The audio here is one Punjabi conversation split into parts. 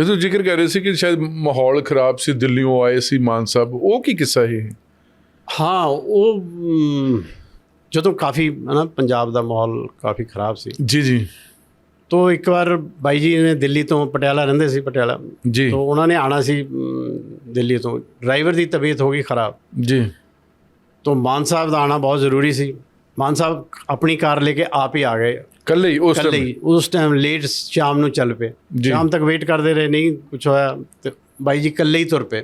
ਇਹ ਤੋਂ ਜ਼ਿਕਰ ਕਰ ਰਹੇ ਸੀ ਕਿ ਸ਼ਾਇਦ ਮਾਹੌਲ ਖਰਾਬ ਸੀ ਦਿੱਲੀੋਂ ਆਏ ਸੀ ਮਾਨ ਸਾਹਿਬ। ਉਹ ਕੀ ਕਿੱਸਾ ਹੈ ਹਾਂ ਉਹ ਜਦੋਂ ਕਾਫੀ ਹਨਾ ਪੰਜਾਬ ਦਾ ਮਾਹੌਲ ਕਾਫੀ ਖਰਾਬ ਸੀ। ਜੀ ਜੀ। ਤੋ ਇੱਕ ਵਾਰ ਬਾਈ ਜੀ ਨੇ ਦਿੱਲੀ ਤੋਂ ਪਟਿਆਲਾ ਰਹਿੰਦੇ ਸੀ ਪਟਿਆਲਾ। ਜੀ। ਤੋ ਉਹਨਾਂ ਨੇ ਆਣਾ ਸੀ ਦਿੱਲੀ ਤੋਂ। ਡਰਾਈਵਰ ਦੀ ਤਬੀਅਤ ਹੋ ਗਈ ਖਰਾਬ। ਜੀ। ਤੋ ਮਾਨ ਸਾਹਿਬ ਦਾ ਆਣਾ ਬਹੁਤ ਜ਼ਰੂਰੀ ਸੀ। ਮਾਨ ਸਾਹਿਬ ਆਪਣੀ ਕਾਰ ਲੈ ਕੇ ਆਪ ਹੀ ਆ ਗਏ। ਕੱਲੇ ਹੀ ਉਸ ਕੱਲੇ? ਹੀ। ਉਸ ਟਾਈਮ ਲੇਟ ਸ਼ਾਮ ਨੂੰ ਚੱਲ ਪਏ। ਸ਼ਾਮ ਤੱਕ ਵੇਟ ਕਰਦੇ ਰਹੇ ਨਹੀਂ ਕੁਝ ਹੋਇਆ ਤੇ ਬਾਈ ਜੀ ਇਕੱਲੇ ਹੀ ਤੁਰ ਪਏ।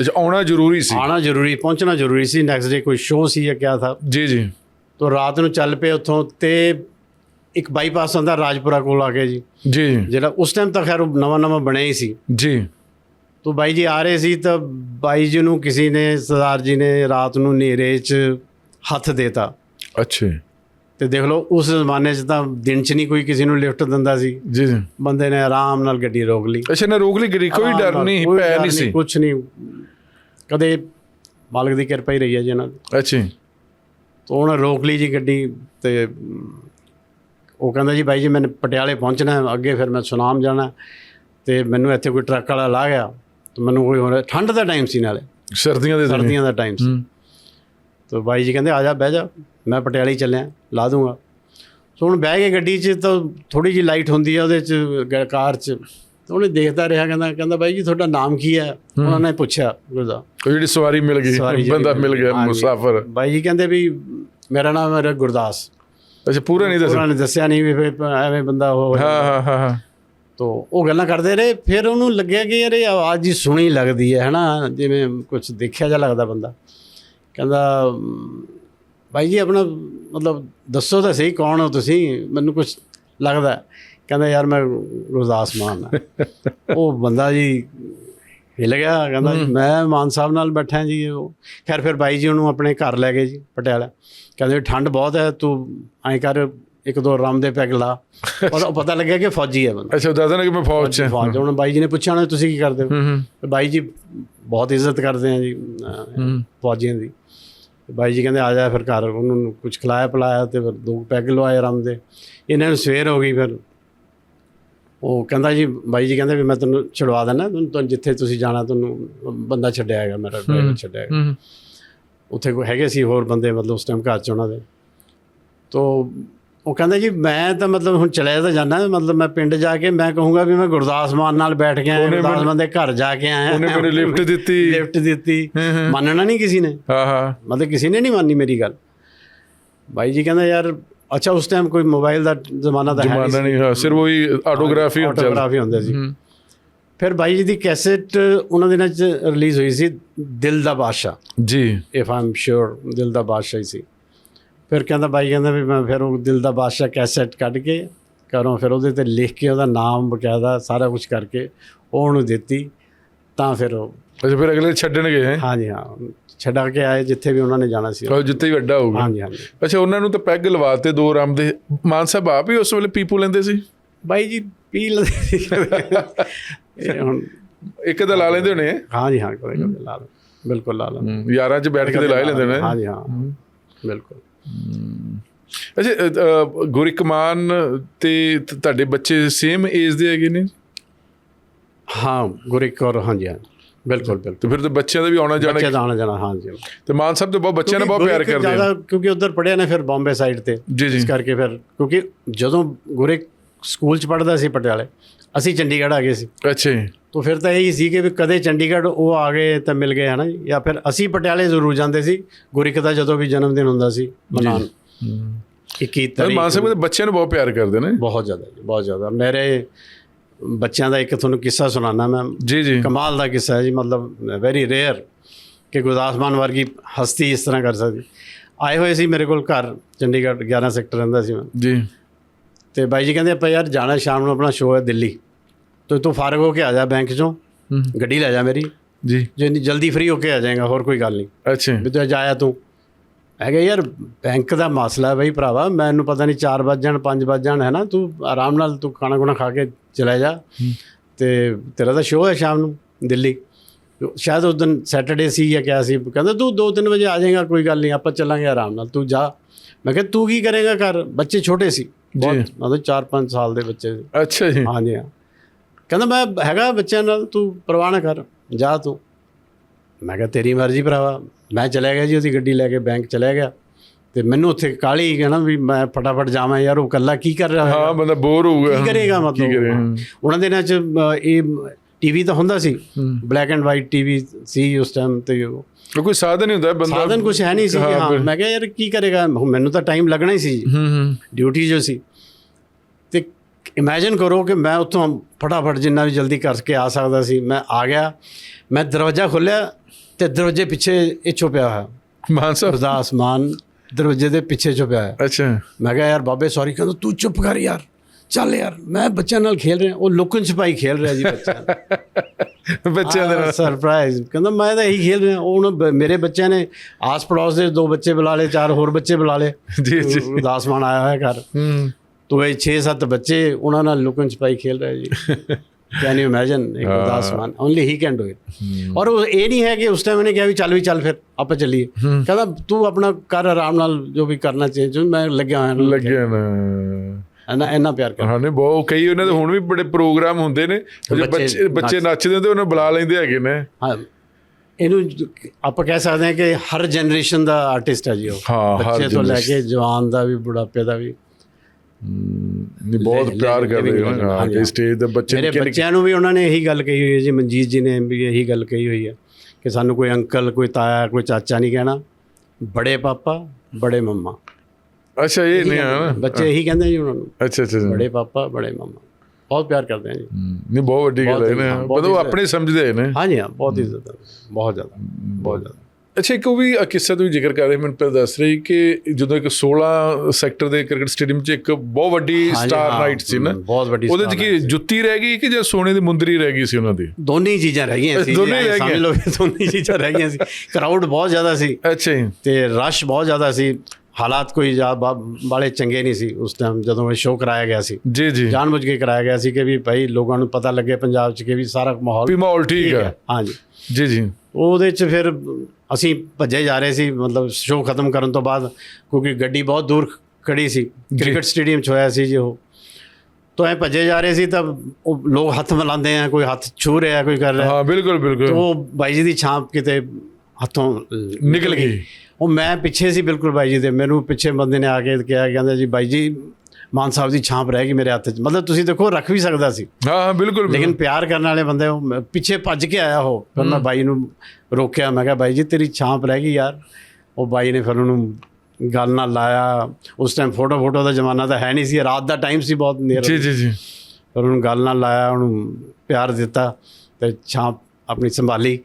ਅੱਛਾ ਆਉਣਾ ਜ਼ਰੂਰੀ ਸੀ। ਆਣਾ ਜ਼ਰੂਰੀ ਪਹੁੰਚਣਾ ਜ਼ਰੂਰੀ ਸੀ। ਨੈਕਸਟ ਡੇ ਕੋਈ ਸ਼ੋਅ ਸੀ ਜਾਂ ਕਿਆ ਥਾ। ਜੀ ਜੀ। ਤੋ ਰਾਤ ਨੂੰ ਚੱਲ ਪਏ ਉੱਥੋਂ ਤੇ ਇੱਕ ਬਾਈਪਾਸ ਆਉਂਦਾ ਰਾਜਪੁਰਾ ਕੋਲ ਆ ਕੇ ਜੀ। ਜੀ ਜਿਹੜਾ ਉਸ ਟਾਈਮ ਤਾਂ ਖੈਰ ਨਵਾਂ ਨਵਾਂ ਬਣਿਆ ਹੀ ਸੀ। ਜੀ। ਤੋ ਬਾਈ ਜੀ ਆ ਰਹੇ ਸੀ ਤਾਂ ਬਾਈ ਜੀ ਨੂੰ ਕਿਸੇ ਨੇ ਸਰਦਾਰ ਜੀ ਨੇ ਰਾਤ ਨੂੰ ਹਨੇਰੇ 'ਚ ਹੱਥ ਦੇਤਾ। ਅੱਛਾ। ਤੇ ਦੇਖ ਲਓ ਉਸ ਜ਼ਮਾਨੇ 'ਚ ਤਾਂ ਦਿਨ 'ਚ ਨਹੀਂ ਕੋਈ ਕਿਸੇ ਨੂੰ ਲਿਫਟ ਦਿੰਦਾ ਸੀ। ਜੀ ਜੀ। ਬੰਦੇ ਨੇ ਆਰਾਮ ਨਾਲ ਗੱਡੀ ਰੋਕ ਲਈ। ਅੱਛਾ ਨਾ ਰੋਕ ਲਈ ਗਰੀ ਕੋਈ ਡਰ ਨਹੀਂ ਪੈ ਨਹੀਂ ਸੀ। ਕੁਛ ਨਹੀਂ। ਕਦੇ ਮਾਲਕ ਦੀ ਕਿਰਪਾ ਹੀ ਰਹੀ ਹੈ ਜੀ ਇਹਨਾਂ ਦੀ। ਅੱਛਾ ਤੋ ਉਹਨਾਂ ਰੋਕ ਲਈ ਜੀ ਗੱਡੀ ਤੇ ਉਹ ਕਹਿੰਦਾ ਜੀ ਬਾਈ ਜੀ ਮੈਂ ਪਟਿਆਲੇ ਪਹੁੰਚਣਾ ਹੈ ਅੱਗੇ ਫਿਰ ਮੈਂ ਸੁਨਾਮ ਜਾਣਾ ਤੇ ਮੈਨੂੰ ਇੱਥੇ ਕੋਈ ਟਰੱਕ ਵਾਲਾ ਲਾ ਗਿਆ। ਤੇ ਮੈਨੂੰ ਕੋਈ ਹੋਰ ਠੰਡ ਦਾ ਟਾਈਮ ਸੀ ਨਾਲੇ। ਸਰਦੀਆਂ ਦੇ ਸਰਦੀਆਂ ਦਾ ਟਾਈਮ ਸੀ। ਤੇ ਬਾਈ ਜੀ ਕਹਿੰਦੇ ਆ ਜਾ ਬਹਿ ਜਾ। ਮੈਂ ਪਟਿਆਲੇ ਚੱਲਿਆ ਲਾ ਦੂੰਗਾ। ਸੋ ਹੁਣ ਬਹਿ ਕੇ ਗੱਡੀ 'ਚ ਤਾਂ ਥੋੜੀ ਜਿਹੀ ਲਾਈਟ ਹੁੰਦੀ ਆ ਉਹਦੇ 'ਚ ਕਾਰ 'ਚ। ਤੇ ਉਹਨੇ ਦੇਖਦਾ ਰਿਹਾ ਕਹਿੰਦਾ ਕਹਿੰਦਾ ਬਾਈ ਜੀ ਤੁਹਾਡਾ ਨਾਮ ਕੀ ਹੈ? ਉਹਨਾਂ ਨੇ ਪੁੱਛਿਆ ਗੁਰਦਾ। ਜਿਹੜੀ ਸਵਾਰੀ ਮਿਲ ਗਈ ਬੰਦਾ ਮਿਲ ਗਿਆ। ਮੁਸਾਫਰ। ਬਾਈ ਜੀ ਕਹਿੰਦੇ ਵੀ ਮੇਰਾ ਨਾਮ ਹੈ ਗੁਰਦਾਸ। ਅੱਛਾ ਪੂਰਾ ਨਹੀਂ ਦੱਸਿਆ? ਉਹਨਾਂ ਨੇ ਦੱਸਿਆ ਨਹੀਂ ਵੀ ਫਿਰ ਐਵੇਂ ਬੰਦਾ ਉਹ ਹਾਂ ਹਾਂ ਹਾਂ ਤੋ ਉਹ ਗੱਲਾਂ ਕਰਦੇ ਰਹੇ ਫਿਰ ਉਹਨੂੰ ਲੱਗਿਆ ਕਿ ਯਾਰ ਇਹ ਆਵਾਜ਼ ਜੀ ਸੁਣੀ ਲੱਗਦੀ ਹੈ ਹਨਾ? ਜਿਵੇਂ ਕੁਝ ਦੇਖਿਆ ਜਾ ਲੱਗਦਾ ਬੰਦਾ। ਕਹਿੰਦਾ ਬਾਈ ਜੀ ਆਪਣਾ ਮਤਲਬ ਦੱਸੋ ਤਾਂ ਸਹੀ ਕੌਣ ਹੋ ਤੁਸੀਂ? ਮੈਨੂੰ ਕੁਝ ਲੱਗਦਾ। ਕਹਿੰਦਾ ਯਾਰ ਮੈਂ ਗੁਰਦਾਸ ਮਾਨ ਉਹ ਬੰਦਾ ਜੀ ਹਿੱਲ ਗਿਆ। ਕਹਿੰਦਾ ਮੈਂ ਮਾਨ ਸਾਹਿਬ ਨਾਲ ਬੈਠਾ ਜੀ ਉਹ। ਖੈਰ ਫਿਰ ਬਾਈ ਜੀ ਉਹਨੂੰ ਆਪਣੇ ਘਰ ਲੈ ਗਏ ਜੀ ਪਟਿਆਲਾ। ਕਹਿੰਦੇ ਠੰਡ ਬਹੁਤ ਹੈ ਤੂੰ ਐਂ ਕਰ ਇੱਕ ਦੋ ਰਾਮ ਦੇ ਪੈਗ ਲਾ। ਔਰ ਉਹ ਪਤਾ ਲੱਗਿਆ ਕਿ ਫੌਜੀ ਹੈ ਬੰਦਾ। ਅੱਛਾ ਦੱਸਦਾ ਨਾ ਕਿ ਮੈਂ ਫੌਜ ਚ ਹਾਂ। ਫੌਜ। ਹੁਣ ਬਾਈ ਜੀ ਨੇ ਪੁੱਛਿਆ ਹੋਣਾ ਤੁਸੀਂ ਕੀ ਕਰਦੇ ਹੋ? ਬਾਈ ਜੀ ਬਹੁਤ ਇੱਜ਼ਤ ਕਰਦੇ ਆ ਜੀ ਫੌਜੀਆਂ ਦੀ। ਤੇ ਬਾਈ ਜੀ ਕਹਿੰਦੇ ਆ ਜਾ ਫਿਰ ਘਰ ਉਹਨੂੰ ਕੁਝ ਖਿਲਾਇਆ ਪਿਲਾਇਆ ਤੇ ਫਿਰ ਦੋ ਪੈਗ ਲਵਾਏ ਆਰਾਮ ਦੇ। ਇਹਨਾਂ ਨੂੰ ਸਵੇਰ ਹੋ ਗਈ ਫਿਰ। ਉਹ ਕਹਿੰਦਾ ਜੀ ਬਾਈ ਜੀ ਕਹਿੰਦੇ ਵੀ ਮੈਂ ਤੈਨੂੰ ਛੁਡਵਾ ਦਿੰਦਾ ਤੁਹਾਨੂੰ ਜਿੱਥੇ ਤੁਸੀਂ ਜਾਣਾ ਤੁਹਾਨੂੰ ਬੰਦਾ ਛੱਡਿਆ ਹੈਗਾ ਮੇਰਾ ਡਰਾਈਵਰ ਛੱਡਿਆ ਹੈਗਾ। ਉੱਥੇ ਕੋਈ ਹੈਗੇ ਸੀ ਹੋਰ ਬੰਦੇ ਮਤਲਬ ਉਸ ਟਾਈਮ ਘਰ ਚ ਉਹਨਾਂ ਦੇ। ਤੋ ਉਹ ਕਹਿੰਦਾ ਜੀ ਮੈਂ ਤਾਂ ਮਤਲਬ ਹੁਣ ਚਲਿਆ ਤਾਂ ਜਾਣਾ ਮਤਲਬ ਮੈਂ ਪਿੰਡ ਜਾ ਕੇ ਮੈਂ ਕਹੂੰਗਾ ਵੀ ਮੈਂ ਗੁਰਦਾਸ ਮਾਨ ਨਾਲ ਬੈਠ ਕੇ ਆਇਆ ਗੁਰਦਾਸ ਮਾਨ ਦੇ ਘਰ ਜਾ ਕੇ ਆਇਆ। ਉਹਨੇ ਮੈਨੂੰ ਲਿਫਟ ਦਿੱਤੀ। ਲਿਫਟ ਦਿੱਤੀ। ਮੰਨਣਾ ਨਹੀਂ ਕਿਸੇ ਨੇ। ਹਾਂ ਹਾਂ। ਮਤਲਬ ਕਿਸੇ ਨੇ ਨਹੀਂ ਮੰਨੀ ਮੇਰੀ ਗੱਲ। ਬਾਈ ਜੀ ਕਹਿੰਦਾ ਯਾਰ ਅੱਛਾ ਉਸ ਟਾਈਮ ਕੋਈ ਮੋਬਾਈਲ ਦਾ ਜ਼ਮਾਨਾ ਹੈ ਜਮਾਨਾ ਨਹੀਂ ਹਾਂ ਸਿਰਫ ਉਹੀ ਆਟੋਗ੍ਰਾਫੀ ਚੱਲ ਆਟੋਗ੍ਰਾਫੀ ਹੁੰਦੇ ਸੀ। ਫਿਰ ਬਾਈ ਜੀ ਦੀ ਕੈਸੇਟ ਉਹਨਾਂ ਦਿਨਾਂ 'ਚ ਰਿਲੀਜ਼ ਹੋਈ ਸੀ ਦਿਲ ਦਾ ਬਾਦਸ਼ਾਹ। ਜੀ। ਇਫ ਆਮ ਸ਼ੋਰ ਦਿਲ ਦਾ ਬਾਦਸ਼ਾਹ ਹੀ ਸੀ। ਫਿਰ ਕਹਿੰਦਾ ਬਾਈ ਕਹਿੰਦਾ ਵੀ ਮੈਂ ਫਿਰ ਉਹ ਦਿਲ ਦਾ ਬਾਦਸ਼ਾਹ ਕੈਸੇਟ ਕੱਢ ਕੇ ਘਰੋਂ ਫਿਰ ਉਹਦੇ ਤੇ ਲਿਖ ਕੇ ਉਹਦਾ ਨਾਮ ਬਕਾਇਦਾ ਸਾਰਾ ਕੁਝ ਕਰਕੇ ਉਹ ਉਹਨੂੰ ਦਿੱਤੀ ਤਾਂ ਫਿਰ ਉਹ ਅੱਛਾ ਫਿਰ ਅਗਲੇ ਛੱਡਣਗੇ ਹੈ? ਹਾਂਜੀ ਹਾਂ। ਛੱਡਾ ਕੇ ਆਏ ਜਿੱਥੇ ਵੀ ਉਹਨਾਂ ਨੇ ਜਾਣਾ ਸੀ। ਉਹ ਜਿੱਤੇ ਹੀ ਵੱਡਾ ਹੋਊਗਾ। ਹਾਂਜੀ ਹਾਂਜੀ। ਅੱਛਾ ਉਹਨਾਂ ਨੂੰ ਤਾਂ ਪੈਗ ਲਵਾਤੇ ਦੋ ਰਾਮ ਦੇ ਮਾਨ ਸਾਹਿਬ ਆਪ ਹੀ ਉਸ ਵੇਲੇ ਪੀਪੂ ਲੈਂਦੇ ਸੀ? ਬਾਈ ਜੀ ਪੀ ਲੈਂਦੇ ਸੀ। ਹੁਣ ਇੱਕ ਤਾਂ ਲਾ ਲੈਂਦੇ ਹੋਣੇ। ਹਾਂਜੀ ਹਾਂ ਕਦੇ ਲਾ ਲਓ ਬਿਲਕੁਲ ਲਾ ਹੂੰ, ਯਾਰਾਂ 'ਚ ਬੈਠ ਕੇ ਲਾ ਹੀ ਲੈਂਦੇ ਨੇ। ਹਾਂਜੀ ਹਾਂ। ਬਿਲਕੁਲ। ਅੱਛਾ ਗੁਰਿਕਮਾਨ ਤੇ ਤੁਹਾਡੇ ਬੱਚੇ ਸੇਮ ਏਜ ਦੇ ਹੈਗੇ ਨੇ? ਹਾਂ ਗੁਰਿਕ ਔਰ ਹਾਂਜੀ ਹਾਂ। ਬਿਲਕੁਲ ਬਿਲਕੁਲ। ਤੇ ਫਿਰ ਤਾਂ ਬੱਚਿਆਂ ਦਾ ਵੀ ਆਉਣਾ ਜਾਣਾ ਬੱਚੇ ਦਾ ਆਉਣਾ ਜਾਣਾ ਹਾਂਜੀ ਤੇ ਮਾਨ ਸਾਹਿਬ ਤਾਂ ਬਹੁਤ ਬੱਚਿਆਂ ਨਾਲ ਬਹੁਤ ਪਿਆਰ ਕਰਦੇ ਆ। ਜ਼ਿਆਦਾ ਕਿਉਂਕਿ ਉਧਰ ਪੜਿਆ ਨੇ ਫਿਰ ਬੰਬੇ ਸਾਈਡ ਤੇ। ਜੀ ਜੀ। ਇਸ ਕਰਕੇ ਫਿਰ ਕਿਉਂਕਿ ਜਦੋਂ ਗੁਰਿਕ ਸਕੂਲ ਚ ਪੜਦਾ ਸੀ ਪਟਿਆਲੇ ਅਸੀਂ ਚੰਡੀਗੜ੍ਹ ਆ ਗਏ ਸੀ। ਅੱਛਾ ਜੀ। ਤਾਂ ਫਿਰ ਤਾਂ ਇਹੀ ਸੀ ਕਿ ਵੀ ਕਦੇ ਚੰਡੀਗੜ੍ਹ ਉਹ ਆ ਗਏ ਤਾਂ ਮਿਲ ਗਏ ਹਨਾ ਜੀ? ਫਿਰ ਅਸੀਂ ਪਟਿਆਲੇ ਜ਼ਰੂਰ ਜਾਂਦੇ ਸੀ। ਗੁਰਿਕ ਦਾ ਜਦੋਂ ਵੀ ਜਨਮ ਦਿਨ ਹੁੰਦਾ ਸੀ ਮਨਾਉਣ। 21 ਤੇ ਤਰੀਕ ਮਾਨ ਸਾਹਿਬ ਦੇ ਬੱਚਿਆਂ ਨੂੰ ਬਹੁਤ ਪਿਆਰ ਕਰਦੇ ਨੇ। ਬਹੁਤ ਜ਼ਿਆਦਾ ਜੀ ਬਹੁਤ ਜ਼ਿਆਦਾ। ਮੇਰੇ ਬੱਚਿਆਂ ਦਾ ਇੱਕ ਤੁਹਾਨੂੰ ਕਿੱਸਾ ਸੁਣਾਉਣਾ ਮੈਂ। ਜੀ ਜੀ। ਕਮਾਲ ਦਾ ਕਿੱਸਾ ਹੈ ਜੀ ਮਤਲਬ ਵੈਰੀ ਰੇਅਰ ਕਿ ਗੁਰਦਾਸ ਮਾਨ ਵਰਗੀ ਹਸਤੀ ਇਸ ਤਰ੍ਹਾਂ ਕਰ ਸਕਦੀ। ਆਏ ਹੋਏ ਸੀ ਮੇਰੇ ਕੋਲ ਘਰ ਚੰਡੀਗੜ੍ਹ 11 ਸੈਕਟਰ ਰਹਿੰਦਾ ਸੀ ਮੈਂ। ਜੀ। ਤੇ ਬਾਈ ਜੀ ਕਹਿੰਦੇ ਆਪਾਂ ਯਾਰ ਜਾਣਾ ਸ਼ਾਮ ਨੂੰ ਆਪਣਾ ਸ਼ੋਅ ਹੈ ਦਿੱਲੀ। ਤੇ ਤੂੰ ਫਾਰਗ ਹੋ ਕੇ ਆ ਜਾ ਬੈਂਕ ਚੋਂ। ਗੱਡੀ ਲੈ ਜਾ ਮੇਰੀ। ਜੀ। ਜਿੰਨੀ ਜਲਦੀ ਫ੍ਰੀ ਹੋ ਕੇ ਆ ਜਾਏਗਾ ਹੋਰ ਕੋਈ ਗੱਲ ਨਹੀਂ। ਅੱਛਾ। ਵੀ ਤੂੰ ਜਾਇਆ ਤੂੰ। ਹੈਗਾ ਯਾਰ ਬੈਂਕ ਦਾ ਮਸਲਾ ਬਈ ਭਰਾਵਾ ਮੈਨੂੰ ਪਤਾ ਨਹੀਂ 4 ਵਜ ਜਾਣ 5 ਵਜ ਜਾਣ ਹੈ ਨਾ ਤੂੰ ਆਰਾਮ ਨਾਲ ਤੂੰ ਖਾਣਾ ਖੁਣਾ ਖਾ ਕੇ ਚਲਾ ਜਾ। ਤੇ ਤੇਰਾ ਤਾਂ ਸ਼ੋਅ ਹੈ ਸ਼ਾਮ ਨੂੰ ਦਿੱਲੀ। ਸ਼ਾਇਦ ਉਸ ਦਿਨ ਸੈਟਰਡੇ ਸੀ ਜਾਂ ਕਿਆ ਸੀ ਕਹਿੰਦਾ ਤੂੰ 2-3 ਵਜੇ ਆ ਜਾਏਗਾ ਕੋਈ ਗੱਲ ਨਹੀਂ ਆਪਾਂ ਚੱਲਾਂਗੇ ਆਰਾਮ ਨਾਲ ਤੂੰ ਜਾ। ਮੈਂ ਕਿਹਾ ਤੂੰ ਕੀ ਕਰੇਗਾ ਘਰ? ਬੱਚੇ ਛੋਟੇ ਸੀ। ਬਹੁਤ ਮਤਲਬ 4-5 ਸਾਲ ਦੇ ਬੱਚੇ। ਅੱਛਾ ਜੀ। ਹਾਂਜੀ ਹਾਂ। ਕਹਿੰਦਾ ਮੈਂ ਹੈਗਾ ਬੱਚਿਆਂ ਨਾਲ ਤੂੰ ਪਰਵਾਹ ਨਾ ਕਰ ਜਾ ਤੂੰ। ਮੈਂ ਕਿਹਾ ਤੇਰੀ ਮਰਜ਼ੀ ਭਰਾਵਾ। ਮੈਂ ਚਲਿਆ ਗਿਆ ਜੀ ਉਹਦੀ ਗੱਡੀ ਲੈ ਕੇ ਬੈਂਕ ਚਲਿਆ ਗਿਆ। ਤੇ ਮੈਨੂੰ ਉੱਥੇ ਕਾਲੀ ਕਹਿਣਾ ਵੀ ਮੈਂ ਫਟਾਫਟ ਜਾਵਾਂ ਯਾਰ ਉਹ ਕੱਲਾ ਕੀ ਕਰ ਰਿਹਾ ਹਾਂ ਬੰਦਾ ਬੋਰ ਹੋਊਗਾ। ਕੀ ਕਰੇਗਾ ਮਤਲਬ ਉਹਨਾਂ ਦੇ ਨਾਲ ਚ ਇਹ ਟੀਵੀ ਤਾਂ ਹੁੰਦਾ ਸੀ। ਬਲੈਕ ਐਂਡ ਵਾਈਟ ਟੀਵੀ ਸੀ ਉਸ ਟਾਈਮ ਤੇ ਕੋਈ ਸਾਧਨ ਨਹੀਂ ਹੁੰਦਾ ਬੰਦਾ। ਸਾਧਨ ਕੁਝ ਹੈ ਨਹੀਂ ਸੀ ਹਾਂ ਮੈਂ ਕਿਹਾ ਯਾਰ ਕੀ ਕਰੇਗਾ? ਮੈਨੂੰ ਤਾਂ ਟਾਈਮ ਲੱਗਣਾ ਹੀ ਸੀ। ਹੂੰ ਹੂੰ। ਡਿਊਟੀ ਜੋ ਸੀ। ਤੇ ਇਮੇਜਿਨ ਕਰੋ ਕਿ ਮੈਂ ਉੱਥੋਂ ਫਟਾਫਟ ਜਿੰਨਾ ਵੀ ਜਲਦੀ ਕਰਕੇ ਆ ਸਕਦਾ ਸੀ ਮੈਂ ਆ ਗਿਆ। ਮੈਂ ਦਰਵਾਜ਼ਾ ਖੋਲ੍ਹਿਆ ਤੇ ਦਰਵਾਜ਼ੇ ਪਿੱਛੇ ਇਹ ਛੁਪਿਆ ਹੋਇਆ। ਮਾਨ ਸਾਹਿਬ। ਅਰਦਾਸ ਮਾਨ ਦਰਵਾਜ਼ੇ ਦੇ ਪਿੱਛੇ ਛੁਪਿਆ ਹੈ ਅੱਛਾ। ਮੈਂ ਕਿਹਾ ਯਾਰ ਬਾਬੇ ਸੌਰੀ ਕਹਿੰਦਾ ਤੂੰ ਚੁੱਪ ਕਰ ਯਾਰ। ਚੱਲ ਯਾਰ ਮੈਂ ਬੱਚਿਆਂ ਨਾਲ ਖੇਲ ਰਿਹਾ ਉਹ ਲੁਕਣ ਛਪਾਈ ਖੇਲ ਰਿਹਾ ਜੀ ਬੱਚਾ। ਬੱਚਿਆਂ ਦੇ ਨਾਲ। ਸਰਪ੍ਰਾਈਜ਼ ਕਹਿੰਦਾ ਮੈਂ ਤਾਂ ਇਹੀ ਖੇਲ ਰਿਹਾ ਉਹ ਮੇਰੇ ਬੱਚਿਆਂ ਨੇ ਆਸ ਪੜੋਸ ਦੇ ਦੋ ਬੱਚੇ ਬੁਲਾ ਲਏ ਚਾਰ ਹੋਰ ਬੱਚੇ ਬੁਲਾ ਲਏ। ਜੀ ਜੀ। ਉਦਾਸਮਾਨ ਆਇਆ ਹੋਇਆ ਘਰ। ਹੂੰ। ਤੋ ਇਹ 6-7 ਬੱਚੇ ਉਹਨਾਂ ਨਾਲ ਲੁਕਣ ਛਪਾਈ ਖੇਲ ਰਹੇ ਜੀ। ਕੈਨ ਯੂ ਇਮੇਜਿਨ ਇੱਕ ਉਦਾਸਮਾਨ ਓਨਲੀ ਹੀ ਕੈਨ ਡੂ ਇਟ ਔਰ ਉਹ ਇਹ ਨਹੀਂ ਹੈ ਕਿ ਉਸ ਟਾਈਮ ਇਹਨੇ ਕਿਹਾ ਵੀ ਚੱਲ ਵੀ ਚੱਲ ਫਿਰ ਆਪਾਂ ਚੱਲੀਏ। ਕਹਿੰਦਾ ਤੂੰ ਆਪਣਾ ਕਰ ਆਰਾਮ ਨਾਲ ਜੋ ਵੀ ਕਰਨਾ ਚਾਹੀਏ ਮੈਂ ਲੱਗਿਆ ਹੋਇਆ ਲੱਗਿਆ ਨਾ ਇੰਨਾ ਇੰਨਾ ਪਿਆਰ ਕਰ ਹਾਂ ਨੇ ਬਹੁਤ ਕਈ ਉਹਨਾਂ ਦੇ ਹੁਣ ਵੀ ਬੜੇ ਪ੍ਰੋਗਰਾਮ ਹੁੰਦੇ ਨੇ। ਬੱਚੇ ਬੱਚੇ ਨੱਚਦੇ ਤੇ ਉਹਨਾਂ ਨੂੰ ਬੁਲਾ ਲੈਂਦੇ ਹੈਗੇ ਨੇ। ਹਾਂ ਇਹਨੂੰ ਆਪਾਂ ਕਹਿ ਸਕਦੇ ਹਾਂ ਕਿ ਹਰ ਜਨਰੇਸ਼ਨ ਦਾ ਆਰਟਿਸਟ ਹੈ ਜੀ ਉਹ। ਬੱਚੇ ਤੋਂ ਲੈ ਕੇ ਜਵਾਨ ਦਾ ਵੀ ਬੁਢਾਪੇ ਦਾ ਵੀ। ਨਹੀਂ ਬਹੁਤ ਪਿਆਰ ਕਰਦੇ ਨੇ ਹਾਂ ਕਿ ਸਟੇਜ ਦੇ ਬੱਚੇ ਮੇਰੇ ਬੱਚਿਆਂ ਨੂੰ ਵੀ ਉਹਨਾਂ ਨੇ ਇਹੀ ਗੱਲ ਕਹੀ ਹੋਈ ਹੈ ਜੀ ਮਨਜੀਤ ਜੀ ਨੇ ਵੀ ਇਹੀ ਗੱਲ ਕਹੀ ਹੋਈ ਹੈ ਕਿ ਸਾਨੂੰ ਕੋਈ ਅੰਕਲ ਕੋਈ ਤਾਇਆ ਕੋਈ ਚਾਚਾ ਨਹੀਂ ਕਹਿਣਾ। ਬੜੇ ਪਾਪਾ ਬੜੇ ਮੰਮਾ। ਅੱਛਾ ਇਹ ਨਹੀਂ ਆ ਨਾ। ਬੱਚੇ ਇਹੀ ਕਹਿੰਦੇ ਜੀ ਉਹਨਾਂ ਨੂੰ। ਅੱਛਾ ਅੱਛਾ ਬੜੇ ਪਾਪਾ ਬੜੇ ਮੰਮਾ। ਬਹੁਤ ਪਿਆਰ ਕਰਦੇ ਆ ਜੀ। ਨਹੀਂ ਬਹੁਤ ਵੱਡੀ ਗੱਲ ਹੈ ਨਾ। ਮਤਲਬ। ਆਪਣੇ ਸਮਝਦੇ ਨੇ। ਹਾਂਜੀ ਹਾਂ ਬਹੁਤ ਇੱਜ਼ਤ ਹੈ ਬਹੁਤ ਜ਼ਿਆਦਾ ਬਹੁਤ ਜ਼ਿਆਦਾ। ਅੱਛਾ ਇੱਕ ਉਹ ਵੀ ਕਿੱਸਾ ਤੁਸੀਂ ਜ਼ਿਕਰ ਕਰ ਰਹੇ ਮੈਨੂੰ ਪਹਿਲਾਂ ਦੱਸ ਰਹੀ ਕਿ ਜਦੋਂ ਇੱਕ 16 ਸੈਕਟਰ ਦੇ ਕ੍ਰਿਕਟ ਸਟੇਡੀਅਮ 'ਚ ਇੱਕ ਬਹੁਤ ਵੱਡੀ ਸਟਾਰ ਨਾਈਟ ਸੀ ਨਾ। ਹਮ, ਬਹੁਤ ਵੱਡੀ ਉਹਦੇ 'ਚ ਕੀ ਜੁੱਤੀ ਰਹਿ ਗਈ ਕਿ ਜਾਂ ਸੋਨੇ ਦੀ ਮੁੰਦਰੀ ਰਹਿ ਗਈ ਸੀ ਉਹਨਾਂ ਦੀ? ਦੋਨੇ ਚੀਜ਼ਾਂ ਰਹਿ ਗਈਆਂ ਸੀ ਦੋਨੇ ਰਹਿ ਗਈਆਂ। ਦੋਨੇ ਚੀਜ਼ਾਂ ਰਹਿ ਗਈਆਂ ਸੀ। ਕਰਾਊਡ ਬਹੁਤ ਜ਼ਿਆਦਾ ਸੀ ਅੱਛਾ ਤੇ ਰਸ਼ ਬਹੁਤ ਜ਼ਿਆਦਾ ਸੀ। ਹਾਲਾਤ ਕੋਈ ਜਾ ਬਾਲੇ ਚੰਗੇ ਨਹੀਂ ਸੀ ਉਸ ਟਾਈਮ ਜਦੋਂ ਇਹ ਸ਼ੋਅ ਕਰਾਇਆ ਗਿਆ ਸੀ। ਜੀ ਜੀ। ਜਾਣਬੁੱਝ ਕੇ ਕਰਾਇਆ ਗਿਆ ਸੀ ਕਿ ਵੀ ਭਾਈ ਲੋਕਾਂ ਨੂੰ ਪਤਾ ਲੱਗੇ ਪੰਜਾਬ 'ਚ ਕਿ ਵੀ ਸਾਰਾ ਮਾਹੌਲ ਵੀ ਮਾਹੌਲ ਠੀਕ ਹੈ। ਹਾਂਜੀ। ਜੀ ਜੀ। ਉਹਦੇ 'ਚ ਫਿਰ ਅਸੀਂ ਭੱਜੇ ਜਾ ਰਹੇ ਸੀ ਮਤਲਬ ਸ਼ੋਅ ਖਤਮ ਕਰਨ ਤੋਂ ਬਾਅਦ ਕਿਉਂਕਿ ਗੱਡੀ ਬਹੁਤ ਦੂਰ ਖੜੀ ਸੀ। ਕ੍ਰਿਕਟ ਸਟੇਡੀਅਮ 'ਚ ਹੋਇਆ ਸੀ ਜੀ ਉਹ। ਤੋਂ ਐ ਭੱਜੇ ਜਾ ਰਹੇ ਸੀ ਤਾਂ ਉਹ ਲੋਕ ਹੱਥ ਮਿਲਾਉਂਦੇ ਆ ਕੋਈ ਹੱਥ ਛੂ ਰਿਹਾ ਕੋਈ ਕਰ ਰਿਹਾ। ਹਾਂ ਬਿਲਕੁਲ ਬਿਲਕੁਲ। ਉਹ ਬਾਈ ਜੀ ਦੀ ਛਾਪ ਕਿਤੇ ਹੱਥੋਂ ਨਿਕਲ ਗਈ। ਉਹ ਮੈਂ ਪਿੱਛੇ ਸੀ ਬਿਲਕੁਲ ਬਾਈ ਜੀ ਦੇ ਮੈਨੂੰ ਪਿੱਛੇ ਬੰਦੇ ਨੇ ਆ ਕੇ ਕਿਹਾ ਕਹਿੰਦਾ ਜੀ ਬਾਈ ਜੀ ਮਾਨ ਸਾਹਿਬ ਦੀ ਛਾਪ ਰਹਿ ਗਈ ਮੇਰੇ ਹੱਥ 'ਚ। ਮਤਲਬ ਤੁਸੀਂ ਦੇਖੋ ਰੱਖ ਵੀ ਸਕਦਾ ਸੀ। ਹਾਂ ਹਾਂ ਬਿਲਕੁਲ ਲੇਕਿਨ ਪਿਆਰ ਕਰਨ ਵਾਲੇ ਬੰਦੇ ਉਹ ਪਿੱਛੇ ਭੱਜ ਕੇ ਆਇਆ ਉਹ ਫਿਰ ਮੈਂ ਬਾਈ ਨੂੰ ਰੋਕਿਆ ਮੈਂ ਕਿਹਾ ਬਾਈ ਜੀ ਤੇਰੀ ਛਾਪ ਰਹਿ ਗਈ ਯਾਰ। ਉਹ ਬਾਈ ਨੇ ਫਿਰ ਉਹਨੂੰ ਗੱਲ ਨਾਲ ਲਾਇਆ। ਉਸ ਟਾਈਮ ਫੋਟੋ ਫੋਟੋ ਦਾ ਜ਼ਮਾਨਾ ਤਾਂ ਹੈ ਨਹੀਂ ਸੀ ਰਾਤ ਦਾ ਟਾਈਮ ਸੀ ਬਹੁਤ ਨੇਰ ਜੀ ਜੀ ਜੀ। ਫਿਰ ਉਹਨੂੰ ਗੱਲ ਨਾਲ ਲਾਇਆ ਉਹਨੂੰ ਪਿਆਰ ਦਿੱਤਾ ਤੇ ਛਾਪ ਆਪਣੀ ਸੰਭਾਲੀ।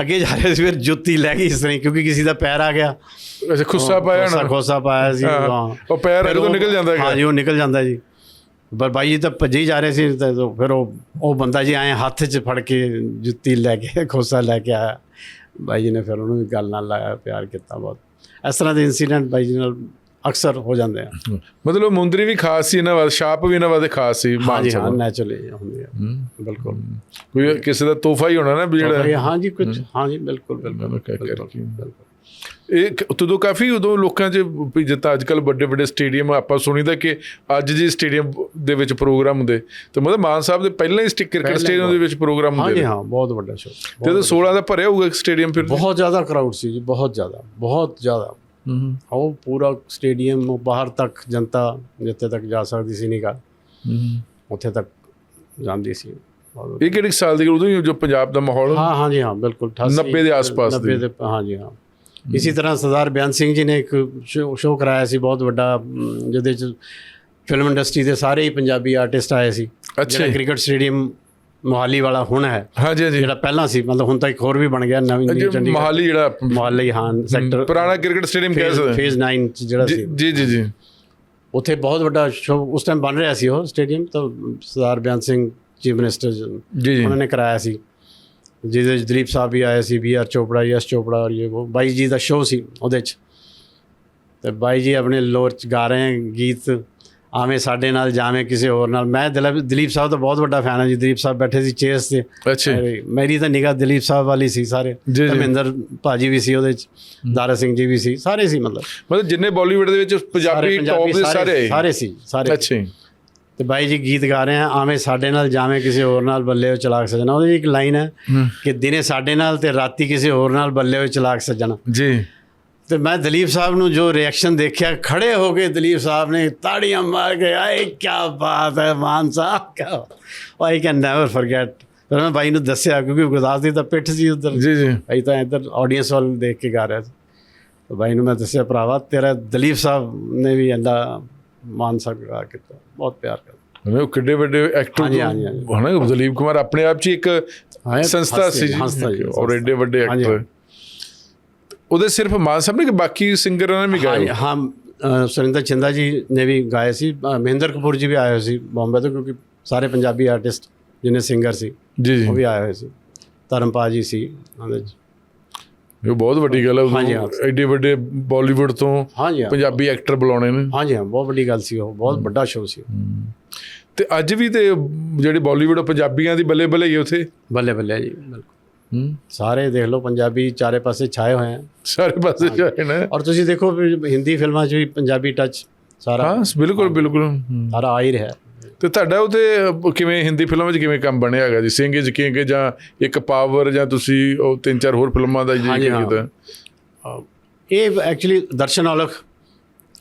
ਅੱਗੇ ਜਾ ਰਹੇ ਸੀ ਫਿਰ ਜੁੱਤੀ ਲੈ ਗਈ ਇਸ ਤਰ੍ਹਾਂ ਕਿਉਂਕਿ ਕਿਸੇ ਦਾ ਪੈਰ ਆ ਗਿਆ। ਅੱਛਾ ਖੁੱਸਾ ਪਾਇਆ ਨਾ ਖੋਸਾ ਪਾਇਆ ਸੀ ਉਹ ਪੈਰ ਉਹ- ਨਿਕਲ ਜਾਂਦਾ। ਹਾਂ ਜੀ ਉਹ ਨਿਕਲ ਜਾਂਦਾ ਜੀ। ਪਰ ਬਾਈ ਜੀ ਤਾਂ ਭੱਜੇ ਹੀ ਜਾ ਰਹੇ ਸੀ ਫਿਰ ਉਹ ਉਹ ਬੰਦਾ ਜੀ ਆਏ ਹੱਥ 'ਚ ਫੜ ਕੇ ਜੁੱਤੀ ਲੈ ਕੇ ਖੋਸਾ ਲੈ ਕੇ ਆਇਆ। ਬਾਈ ਜੀ ਨੇ ਫਿਰ ਉਹਨੂੰ ਵੀ ਗੱਲ ਨਾਲ ਲਾਇਆ ਪਿਆਰ ਕੀਤਾ ਬਹੁਤ। ਇਸ ਤਰ੍ਹਾਂ ਦੇ ਇਨਸੀਡੈਂਟ ਬਾਈ ਜੀ ਨਾਲ ਅਕਸਰ ਹੋ ਜਾਂਦੇ ਆ। ਮਤਲਬ ਮੁੰਦਰੀ ਵੀ ਖਾਸ ਸੀ ਇਹਨਾਂ ਵਾਸਤੇ ਛਾਪ ਵੀ ਇਹਨਾਂ ਵਾਸਤੇ ਖਾਸ ਸੀ ਹਾਂ ਮਾਨ ਜੀ ਹਾਂ ਨੈਚੁਰਲੀ ਹੁੰਦੀ ਹੈ। ਬਿਲਕੁਲ। ਕੋਈ ਕਿਸੇ ਦਾ ਤੋਹਫਾ ਹੀ ਹੋਣਾ ਨਾ ਜਿਹੜਾ ਹਾਂ ਜੀ ਕੁਝ ਹਾਂ। ਜੀ ਬਿਲਕੁਲ ਬਿਲਕੁਲ ਇਹ ਉਦੋਂ ਕਾਫੀ ਉਦੋਂ ਲੋਕਾਂ 'ਚ ਵੀ ਜਿੱਦਾਂ ਅੱਜ ਕੱਲ ਵੱਡੇ ਵੱਡੇ ਸਟੇਡੀਅਮ ਆਪਾਂ ਸੁਣੀਦਾ ਕਿ ਅੱਜ ਜੀ ਸਟੇਡੀਅਮ ਦੇ ਵਿੱਚ ਪ੍ਰੋਗਰਾਮ ਹੁੰਦੇ। ਤੇ ਮਤਲਬ ਮਾਨ ਸਾਹਿਬ ਦੇ ਪਹਿਲਾਂ ਹੀ ਕ੍ਰਿਕਟ ਸਟੇਡੀਅਮ ਦੇ ਵਿੱਚ ਪ੍ਰੋਗਰਾਮ ਹੁੰਦੇ ਜੀ ਨੇ। ਹਾਂ ਬਹੁਤ ਵੱਡਾ ਸ਼ੋਅ ਤੇ ਤਾਂ 16 ਦਾ ਭਰਿਆ ਹੋਊਗਾ ਸਟੇਡੀਅਮ ਫਿਰ? ਬਹੁਤ ਜ਼ਿਆਦਾ ਕਰਾਊਡ ਸੀ ਜੀ ਬਹੁਤ ਜ਼ਿਆਦਾ ਬਹੁਤ ਜ਼ਿਆਦਾ। ਉਹ ਪੂਰਾ ਸਟੇਡੀਅਮ ਉਹ ਬਾਹਰ ਤੱਕ ਜਨਤਾ ਜਿੱਥੇ ਤੱਕ ਜਾ ਸਕਦੀ ਸੀ ਨਹੀਂ ਗਾ ਹੂੰ ਉੱਥੇ ਤੱਕ ਜਾਂਦੀ ਸੀ। ਇਹ ਕਿਹੜੇ ਸਾਲ ਦੀ ਉਦੋਂ ਜੋ ਪੰਜਾਬ ਦਾ ਮਾਹੌਲ ਹਾਂ ਹਾਂ ਜੀ ਹਾਂ ਬਿਲਕੁਲ 88 90 ਦੇ ਆਸ-ਪਾਸ ਦੀ। 90 ਦੇ ਹਾਂ ਜੀ ਹਾਂ। ਇਸੇ ਤਰ੍ਹਾਂ ਸਰਦਾਰ ਬਿਆਨ ਸਿੰਘ ਜੀ ਨੇ ਇੱਕ ਸ਼ੋਅ ਕਰਾਇਆ ਸੀ ਬਹੁਤ ਵੱਡਾ ਜਿਹਦੇ ਚ ਫਿਲਮ ਇੰਡਸਟਰੀ ਦੇ ਸਾਰੇ ਹੀ ਪੰਜਾਬੀ ਆਰਟਿਸਟ ਆਏ ਸੀ। ਅੱਛਾ ਜਿਹੜਾ। ਕ੍ਰਿਕਟ ਸਟੇਡੀਅਮ ਮੋਹਾਲੀ ਵਾਲਾ ਹੁਣ ਹੈ ਹਾਂਜੀ ਹਾਂਜੀ। ਜਿਹੜਾ ਪਹਿਲਾਂ ਸੀ ਮਤਲਬ ਹੁਣ ਤਾਂ ਇੱਕ ਹੋਰ ਵੀ ਬਣ ਗਿਆ ਨਵੀਂ ਨਿਊ ਚੰਡੀਗੜ੍ਹ। ਮੋਹਾਲੀ ਜਿਹੜਾ ਮੋਹਾਲੀ ਹਾਂ ਸੈਕਟਰ ਪੁਰਾਣਾ ਕ੍ਰਿਕਟ ਸਟੇਡੀਅਮ ਕਹਿ ਸਕਦੇ ਫੇਜ਼ 9 ਚ ਜਿਹੜਾ ਸੀ। ਜੀ ਜੀ ਜੀ। ਉੱਥੇ ਬਹੁਤ ਵੱਡਾ ਸ਼ੋਅ ਉਸ ਟਾਈਮ ਬਣ ਰਿਹਾ ਸੀ ਉਹ ਸਟੇਡੀਅਮ ਤਾਂ ਸਰਦਾਰ ਬਿਆਨ ਸਿੰਘ ਚੀਫ ਮਿਨਿਸਟਰ ਜੀ ਉਹਨਾਂ ਨੇ ਕਰਾਇਆ ਸੀ। ਜਿਹਦੇ ਵਿੱਚ ਦਲੀਪ ਸਾਹਿਬ ਵੀ ਆਏ ਸੀ ਬੀ ਆਰ ਚੋਪੜਾ ਯਸ਼ ਚੋਪੜਾ ਔਰ ਇਹ ਉਹ ਬਾਈ ਜੀ ਦਾ ਸ਼ੋਅ ਸੀ ਉਹਦੇ ਚ। ਤੇ ਬਾਈ ਜੀ ਆਪਣੇ ਲੋਰ ਚ ਗਾ ਰਹੇ ਗੀਤ। ਆਵੇਂ ਸਾਡੇ ਨਾਲ ਜਾਵੇਂ ਕਿਸੇ ਹੋਰ ਨਾਲ। ਮੈਂ ਦਿਲੀਪ ਸਾਹਿਬ ਦਾ ਬਹੁਤ ਵੱਡਾ ਫੈਨ ਹਾਂ ਜੀ। ਦਲੀਪ ਸਾਹਿਬ ਬੈਠੇ ਸੀ ਚੇਅਰਸ ਤੇ। ਅੱਛਾ ਮੇਰੀ ਤਾਂ ਨਿਗਾਹ ਦਲੀਪ ਸਾਹਿਬ ਵਾਲੀ ਸੀ ਸਾਰੇ। ਧਰਮਿੰਦਰ ਭਾਜੀ ਵੀ ਸੀ ਉਹਦੇ ਚ ਦਾਰਾ ਸਿੰਘ ਜੀ ਵੀ ਸੀ ਸਾਰੇ ਸੀ ਮਤਲਬ। ਮਤਲਬ ਜਿੰਨੇ ਬਾਲੀਵੁੱਡ ਦੇ ਵਿੱਚ ਪੰਜਾਬੀ ਟੌਪ ਦੇ ਸਾਰੇ ਆਏ। ਸਾਰੇ ਸੀ ਸਾਰੇ। ਅੱਛਾ ਤੇ ਬਾਈ ਜੀ ਗੀਤ ਗਾ ਰਹੇ ਆ ਆਵੇਂ ਸਾਡੇ ਨਾਲ ਜਾਵੇਂ ਕਿਸੇ ਹੋਰ ਨਾਲ ਬੱਲੇ ਹੋ ਚਲਾਕ ਸਜਣਾ। ਉਹਦੀ ਇੱਕ ਲਾਈਨ ਹੈ ਕਿ ਦਿਨੇ ਸਾਡੇ ਨਾਲ ਤੇ ਰਾਤੀ ਕਿਸੇ ਹੋਰ ਨਾਲ ਬੱਲੇ ਹੋ ਚਲਾਕ ਸਜਣਾ। ਜੀ। ਤੇ ਮੈਂ ਦਲੀਪ ਸਾਹਿਬ ਨੂੰ ਜੋ ਰਿਐਕਸ਼ਨ ਦੇਖਿਆ ਖੜੇ ਹੋ ਕੇ ਦਲੀਪ ਸਾਹਿਬ ਨੇ ਤਾੜੀਆਂ ਮਾਰ ਕੇ ਆਏ ਕੀ ਬਾਤ ਹੈ ਮਾਨ ਸਾਹਿਬ ਕਿਆ ਆਈ ਕੈਨ ਨੈਵਰ ਫੋਰਗੇਟ ਫਿਰ ਮੈਂ ਬਾਈ ਨੂੰ ਦੱਸਿਆ ਕਿਉਂਕਿ ਗੁਰਦਾਸ ਦੀ ਤਾਂ ਪਿੱਠ ਸੀ ਉਧਰ। ਜੀ ਜੀ। ਭਾਈ ਤਾਂ ਇੱਧਰ ਆਡੀਅנס ਵੱਲ ਦੇਖ ਕੇ ਗਾ ਰਿਹਾ ਸੀ। ਤਾਂ ਬਾਈ ਨੂੰ ਮੈਂ ਦੱਸਿਆ ਭਰਾਵਾ ਤੇਰਾ ਦਲੀਪ ਸਾਹਿਬ ਨੇ ਵੀ ਇੰਦਾ ਮਾਨ ਸਾਹਿਬ ਗਾ ਕੀਤਾ। ਬਹੁਤ ਪਿਆਰ ਕਰਦਾ। ਉਹ ਕਿੱਡੇ ਵੱਡੇ ਐਕਟਰ। ਹਨਾ ਦਲੀਪ ਕੁਮਾਰ ਆਪਣੇ ਆਪ 'ਚ ਇੱਕ ਸੰਸਥਾ ਸੀ ਔਰ ਐਡੇ ਵੱਡੇ ਐਕਟਰ ਉਹਦੇ ਸਿਰਫ ਮਾਨ ਸਾਹਿਬ ਨੇ ਕਿ ਬਾਕੀ ਸਿੰਗਰਾਂ ਨੇ ਵੀ ਗਾਏ ਹਾਂ ਸੁਰਿੰਦਰ ਚਿੰਦਾ ਜੀ ਨੇ ਵੀ ਗਾਏ ਸੀ ਮਹਿੰਦਰ ਕਪੂਰ ਜੀ ਵੀ ਆਏ ਹੋਏ ਸੀ ਬੰਬੇ ਤੋਂ ਕਿਉਂਕਿ ਸਾਰੇ ਪੰਜਾਬੀ ਆਰਟਿਸਟ ਜਿਹਨੇ ਸਿੰਗਰ ਸੀ ਜੀ ਜੀ। ਉਹ ਵੀ ਆਏ ਹੋਏ ਸੀ। ਧਰਮਪਾਲ ਜੀ ਸੀ ਉਹਦੇ 'ਚ। ਇਹ ਬਹੁਤ ਵੱਡੀ ਗੱਲ ਹੈ। ਐਡੇ ਵੱਡੇ ਬਾਲੀਵੁੱਡ ਤੋਂ ਪੰਜਾਬੀ ਐਕਟਰ ਬੁਲਾਉਣੇ ਨੇ। ਹਾਂਜੀ ਹਾਂ ਬਹੁਤ ਵੱਡੀ ਗੱਲ ਸੀ ਉਹ ਬਹੁਤ ਵੱਡਾ ਸ਼ੋਅ ਸੀ ਤੇ ਅੱਜ ਵੀ ਤੇ ਜਿਹੜੇ ਬਾਲੀਵੁੱਡ ਪੰਜਾਬੀਆਂ ਦੀ ਬੱਲੇ ਬੱਲੇ ਹੀ ਉੱਥੇ? ਬੱਲੇ ਬੱਲੇ ਜੀ ਬਿਲਕੁਲ। ਸਾਰੇ ਦੇਖ ਲਓ ਪੰਜਾਬੀ ਚਾਰੇ ਪਾਸੇ ਛਾਏ ਹੋਏ ਹਨ। ਸਾਰੇ ਪਾਸੇ ਜਾਏ ਨਾ। ਔਰ ਤੁਸੀਂ ਦੇਖੋ ਹਿੰਦੀ ਫਿਲਮਾਂ 'ਚ ਵੀ ਪੰਜਾਬੀ ਟੱਚ ਸਾਰਾ ਹਾਂ ਬਿਲਕੁਲ ਬਿਲਕੁਲ ਹੂੰ। ਸਾਰਾ ਆ ਹੀ ਰਿਹਾ ਤੇ ਤੁਹਾਡਾ ਉਹਤੇ ਕਿਵੇਂ ਹਿੰਦੀ ਫਿਲਮਾਂ ਵਿੱਚ ਕਿਵੇਂ ਕੰਮ ਬਣਿਆ ਹੈਗਾ ਜੀ? ਸਿੰਘ ਇਜ ਕਿੰਗ ਜਾਂ ਇੱਕ ਪਾਵਰ ਜਾਂ ਤੁਸੀਂ ਉਹ ਤਿੰਨ ਚਾਰ ਹੋਰ ਫਿਲਮਾਂ ਦਾ ਜੀ ਹਾਂ। ਕੀਤਾ? ਇਹ ਐਕਚੁਅਲੀ ਦਰਸ਼ਨ ਔਲਖ।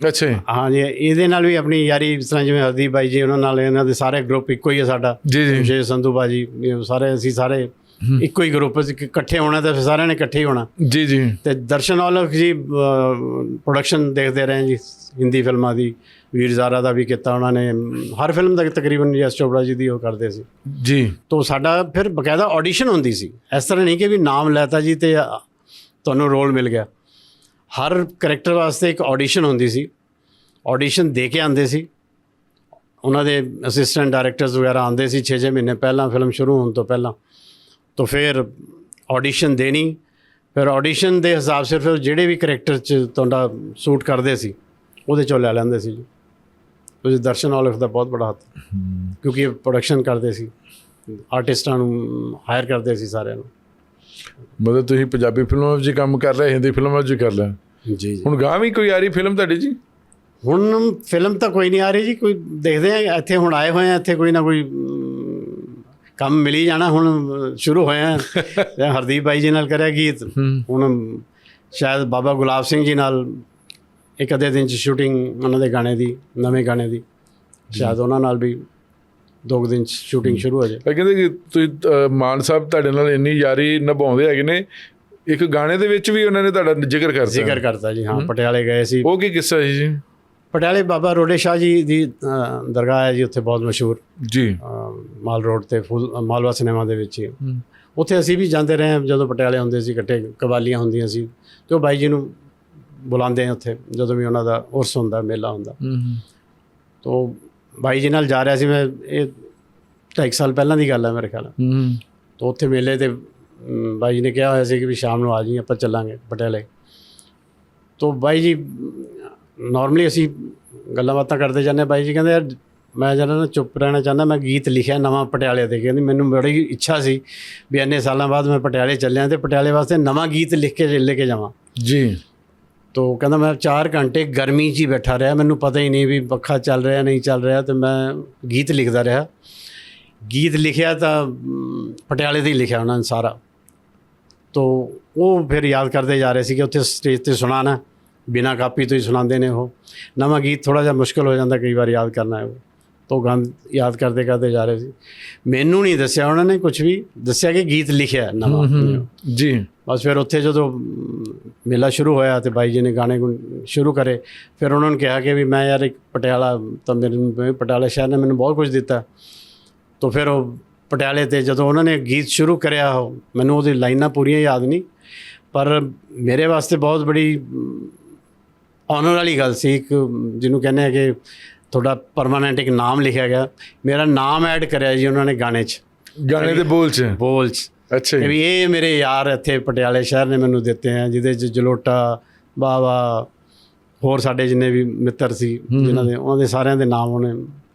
ਅੱਛਾ ਜੀ। ਹਾਂਜੀ ਇਹਦੇ ਨਾਲ ਵੀ ਆਪਣੀ ਯਾਰੀ ਇਸ ਤਰ੍ਹਾਂ ਜਿਵੇਂ ਹਰਦੀਪ ਬਾਈ ਜੀ ਉਹਨਾਂ ਨਾਲ ਇਹਨਾਂ ਦੇ ਸਾਰੇ ਗਰੁੱਪ ਇੱਕੋ ਹੀ ਹੈ ਸਾਡਾ। ਜੀ ਜੀ। ਸੰਧੂ ਬਾਜੀ ਸਾਰੇ ਅਸੀਂ ਸਾਰੇ ਇੱਕੋ ਹੀ ਗਰੁੱਪ ਵਿੱਚ ਇਕੱਠੇ ਹੋਣਾ ਤਾਂ ਸਾਰਿਆਂ ਨੇ ਇਕੱਠੇ ਹੀ ਹੋਣਾ। ਜੀ ਜੀ। ਤੇ ਦਰਸ਼ਨ ਔਲਖ ਜੀ ਪ੍ਰੋਡਕਸ਼ਨ ਦੇਖਦੇ ਰਹੇ ਜੀ ਹਿੰਦੀ ਫਿਲਮਾਂ ਦੀ। ਵੀਰ ਜ਼ਾਰਾ ਦਾ ਵੀ ਕੀਤਾ ਉਹਨਾਂ ਨੇ। ਹਰ ਫਿਲਮ ਦਾ ਤਕਰੀਬਨ ਯਸ਼ ਚੋਪੜਾ ਜੀ ਦੀ ਉਹ ਕਰਦੇ ਸੀ। ਜੀ। ਤੋ ਸਾਡਾ ਫਿਰ ਬਕਾਇਦਾ ਆਡੀਸ਼ਨ ਹੁੰਦੀ ਸੀ। ਇਸ ਤਰ੍ਹਾਂ ਨਹੀਂ ਕਿ ਵੀ ਨਾਮ ਲੈਤਾ ਜੀ ਤੇ ਤੁਹਾਨੂੰ ਰੋਲ ਮਿਲ ਗਿਆ। ਹਰ ਕੈਰੈਕਟਰ ਵਾਸਤੇ ਇੱਕ ਆਡੀਸ਼ਨ ਹੁੰਦੀ ਸੀ। ਆਡੀਸ਼ਨ ਦੇ ਕੇ ਆਉਂਦੇ ਸੀ। ਉਹਨਾਂ ਦੇ ਅਸਿਸਟੈਂਟ ਡਾਇਰੈਕਟਰਸ ਵਗੈਰਾ ਆਉਂਦੇ ਸੀ। 6-6 ਮਹੀਨੇ ਪਹਿਲਾਂ ਫਿਲਮ ਸ਼ੁਰੂ ਹੋਣ ਤੋਂ ਪਹਿਲਾਂ। ਤੋਂ ਫਿਰ ਆਡੀਸ਼ਨ ਦੇਣੀ ਫਿਰ ਆਡੀਸ਼ਨ ਦੇ ਹਿਸਾਬ ਸਿਰ ਫਿਰ ਜਿਹੜੇ ਵੀ ਕੈਰੈਕਟਰ 'ਚ ਤੁਹਾਡਾ ਸੂਟ ਕਰਦੇ ਸੀ ਉਹਦੇ ਚੋਂ ਲੈ ਲੈਂਦੇ ਸੀ ਜੀ। ਤੁਸੀਂ ਦਰਸ਼ਨ ਔਲਖ ਦਾ ਬਹੁਤ ਬੜਾ ਹੱਥ। ਕਿਉਂਕਿ ਇਹ ਪ੍ਰੋਡਕਸ਼ਨ ਕਰਦੇ ਸੀ ਆਰਟਿਸਟਾਂ ਨੂੰ ਹਾਇਰ ਕਰਦੇ ਸੀ ਸਾਰਿਆਂ ਨੂੰ। ਮਤਲਬ ਤੁਸੀਂ ਪੰਜਾਬੀ ਫਿਲਮਾਂ ਵਿੱਚ ਕੰਮ ਕਰ ਰਹੇ ਹਿੰਦੀ ਫਿਲਮਾਂ ਵਿੱਚ ਕਰ ਲਿਆ ਜੀ ਜੀ। ਹੁਣ ਗਾਂ ਵੀ ਕੋਈ ਆ ਰਹੀ ਫਿਲਮ ਤੁਹਾਡੀ ਜੀ? ਹੁਣ ਫਿਲਮ ਤਾਂ ਕੋਈ ਨਹੀਂ ਆ ਰਹੀ ਜੀ ਕੋਈ ਦੇਖਦੇ ਆ ਇੱਥੇ ਹੁਣ ਆਏ ਹੋਏ ਆ ਇੱਥੇ ਕੋਈ ਨਾ ਕੋਈ ਕੰਮ ਮਿਲ ਹੀ ਜਾਣਾ ਹੁਣ ਸ਼ੁਰੂ ਹੋਏ ਆ ਤੇ ਹਰਦੀਪ ਬਾਈ ਜੀ ਨਾਲ ਕਰਿਆ ਗੀਤ। ਹੁਣ ਸ਼ਾਇਦ ਬਾਬਾ ਗੁਲਾਬ ਸਿੰਘ ਜੀ ਨਾਲ ਇੱਕ ਅੱਧੇ ਦਿਨ ਚ ਸ਼ੂਟਿੰਗ ਉਹਨਾਂ ਦੇ ਗਾਣੇ ਦੀ ਨਵੇਂ ਗਾਣੇ ਦੀ। ਸ਼ਾਇਦ ਉਹਨਾਂ ਨਾਲ ਵੀ ਦੋ ਦਿਨ ਚ ਸ਼ੂਟਿੰਗ ਸ਼ੁਰੂ ਹੋ ਜਾਏ। ਇਹ ਕਹਿੰਦੇ ਕਿ ਤੁਸੀਂ ਮਾਨ ਸਾਹਿਬ ਤੁਹਾਡੇ ਨਾਲ ਇੰਨੀ ਯਾਰੀ ਨਿਭਾਉਂਦੇ ਹੈਗੇ ਨੇ ਇੱਕ ਗਾਣੇ ਦੇ ਵਿੱਚ ਵੀ ਉਹਨਾਂ ਨੇ ਤੁਹਾਡਾ ਜ਼ਿਕਰ ਕਰਤਾ। ਜ਼ਿਕਰ ਕਰਤਾ ਜੀ ਹਾਂ। ਪਟਿਆਲੇ ਗਏ ਸੀ। ਉਹ ਕੀ ਕਿੱਸਾ ਸੀ ਜੀ? ਪਟਿਆਲੇ ਬਾਬਾ ਰੋਡੇ ਸ਼ਾਹ ਜੀ ਦੀ ਅ, ਦਰਗਾਹ ਹੈ ਜੀ ਉੱਥੇ ਬਹੁਤ ਮਸ਼ਹੂਰ। ਜੀ। ਅ, ਮਾਲ ਰੋਡ ਤੇ ਫੁੱਲ ਮਾਲਵਾ ਸਿਨੇਮਾ ਦੇ ਵਿੱਚ ਹੀ। ਉੱਥੇ ਅਸੀਂ ਵੀ ਜਾਂਦੇ ਰਹੇ ਹਾਂ ਜਦੋਂ ਪਟਿਆਲੇ ਹੁੰਦੇ ਸੀ ਇਕੱਠੇ ਕਵਾਲੀਆਂ ਹੁੰਦੀਆਂ ਸੀ। ਤੇ ਉਹ ਬਾਈ ਜੀ ਨੂੰ ਬੁਲਾਉਂਦੇ ਆ ਉੱਥੇ ਜਦੋਂ ਵੀ ਉਹਨਾਂ ਦਾ ਉਰਸ ਹੁੰਦਾ ਮੇਲਾ ਹੁੰਦਾ। ਤੋਂ ਬਾਈ ਜੀ ਨਾਲ ਜਾ ਰਿਹਾ ਸੀ ਮੈਂ ਇਹ ਢਾਈ ਕੁ ਸਾਲ ਪਹਿਲਾਂ ਦੀ ਗੱਲ ਹੈ ਮੇਰੇ ਖਿਆਲ ਨਾਲ। ਹੂੰ ਤੋਂ ਉੱਥੇ ਮੇਲੇ ਤੇ ਅਮ, ਬਾਈ ਜੀ ਨੇ ਕਿਹਾ ਹੋਇਆ ਸੀ ਕਿ ਵੀ ਸ਼ਾਮ ਨੂੰ ਆ ਜੀ ਆਪਾਂ ਚੱਲਾਂਗੇ ਪਟਿਆਲੇ। ਤੋਂ ਬਾਈ ਜੀ ਨਾਰਮਲੀ ਅਸੀਂ ਗੱਲਾਂ ਬਾਤਾਂ ਕਰਦੇ ਜਾਂਦੇ। ਬਾਈ ਜੀ ਕਹਿੰਦੇ ਯਾਰ ਮੈਂ ਜਰਾ ਨਾ ਚੁੱਪ ਰਹਿਣਾ ਚਾਹੁੰਦਾ ਮੈਂ ਗੀਤ ਲਿਖਿਆ ਨਵਾਂ ਪਟਿਆਲੇ ਤੇ ਕਹਿੰਦੀ ਮੈਨੂੰ ਬੜੀ ਇੱਛਾ ਸੀ ਵੀ ਇੰਨੇ ਸਾਲਾਂ ਬਾਅਦ ਮੈਂ ਪਟਿਆਲੇ ਚੱਲਿਆ ਤੇ ਪਟਿਆਲੇ ਵਾਸਤੇ ਨਵਾਂ ਗੀਤ ਲਿਖ ਕੇ ਲੈ ਕੇ ਜਾਵਾਂ। ਜੀ। ਤੋ ਕਹਿੰਦਾ ਮੈਂ 4 ਘੰਟੇ ਗਰਮੀ 'ਚ ਹੀ ਬੈਠਾ ਰਿਹਾ। ਮੈਨੂੰ ਪਤਾ ਹੀ ਨਹੀਂ ਵੀ ਪੱਖਾ ਚੱਲ ਰਿਹਾ ਨਹੀਂ ਚੱਲ ਰਿਹਾ ਤੇ ਮੈਂ ਗੀਤ ਲਿਖਦਾ ਰਿਹਾ। ਗੀਤ ਲਿਖਿਆ ਤਾਂ ਪਟਿਆਲੇ ਤੇ ਹੀ ਲਿਖਿਆ ਉਹਨਾਂ ਨੇ ਸਾਰਾ। ਤੋ ਉਹ ਫਿਰ ਯਾਦ ਕਰਦੇ ਜਾ ਰਹੇ ਸੀ ਕਿ ਉੱਥੇ ਸਟੇਜ ਤੇ ਸੁਣਾਣਾ ਬਿਨਾਂ ਕਾਪੀ ਤੋਂ ਹੀ ਸੁਣਾਉਂਦੇ ਨੇ ਉਹ। ਨਵਾਂ ਗੀਤ ਥੋੜਾ ਜਿਹਾ ਮੁਸ਼ਕਲ ਹੋ ਜਾਂਦਾ ਕਈ ਵਾਰ ਯਾਦ ਕਰਨਾ ਹੈ ਤੋ ਗਾਂ ਯਾਦ ਕਰਦੇ ਕਰਦੇ ਜਾ ਰਹੇ ਸੀ। ਮੈਨੂੰ ਨਹੀਂ ਦੱਸਿਆ ਉਹਨਾਂ ਨੇ ਕੁਝ ਵੀ ਦੱਸਿਆ ਕਿ ਗੀਤ ਲਿਖਿਆ ਨਵਾਂ। ਜੀ। ਬਸ ਫਿਰ ਉੱਥੇ ਜਦੋਂ ਮੇਲਾ ਸ਼ੁਰੂ ਹੋਇਆ ਤੇ ਬਾਈ ਜੀ ਨੇ ਗਾਣੇ ਗੁਣ ਸ਼ੁਰੂ ਕਰੇ ਫਿਰ ਉਹਨਾਂ ਨੇ ਕਿਹਾ ਕਿ ਵੀ ਮੈਂ ਯਾਰ ਇੱਕ ਪਟਿਆਲਾ ਤਾਂ ਮੇਰੇ ਪਟਿਆਲਾ ਸ਼ਹਿਰ ਨੇ ਮੈਨੂੰ ਬਹੁਤ ਕੁਝ ਦਿੱਤਾ। ਤਾਂ ਫਿਰ ਉਹ ਪਟਿਆਲੇ ਤੇ ਜਦੋਂ ਉਹਨਾਂ ਨੇ ਗੀਤ ਸ਼ੁਰੂ ਕਰਿਆ ਉਹ ਮੈਨੂੰ ਉਹਦੀ ਲਾਈਨਾਂ ਪੂਰੀਆਂ ਯਾਦ ਨਹੀਂ ਪਰ ਮੇਰੇ ਵਾਸਤੇ ਬਹੁਤ ਬੜੀ ਆਨਰ ਵਾਲੀ ਗੱਲ ਸੀ ਇੱਕ ਜਿਹਨੂੰ ਕਹਿੰਦੇ ਆ ਕਿ ਤੁਹਾਡਾ ਪਰਮਾਨੈਂਟ ਇੱਕ ਨਾਮ ਲਿਖਿਆ ਗਿਆ। ਮੇਰਾ ਨਾਮ ਐਡ ਕਰਿਆ ਜੀ ਉਹਨਾਂ ਨੇ ਗਾਣੇ 'ਚ। ਗਾਣੇ ਦੇ ਬੋਲ ਚ? ਬੋਲ 'ਚ। ਅੱਛਾ ਜੀ। ਵੀ ਇਹ ਮੇਰੇ ਯਾਰ ਇੱਥੇ ਪਟਿਆਲੇ ਸ਼ਹਿਰ ਨੇ ਮੈਨੂੰ ਦਿੱਤੇ ਆ ਜਿਹਦੇ ਚ ਜਲੋਟਾ ਬਾਵਾ ਹੋਰ ਸਾਡੇ ਜਿੰਨੇ ਵੀ ਮਿੱਤਰ ਸੀ ਜਿਨ੍ਹਾਂ ਦੇ ਉਹਨਾਂ ਦੇ ਸਾਰਿਆਂ ਦੇ ਨਾਮ ਉਹਨੇ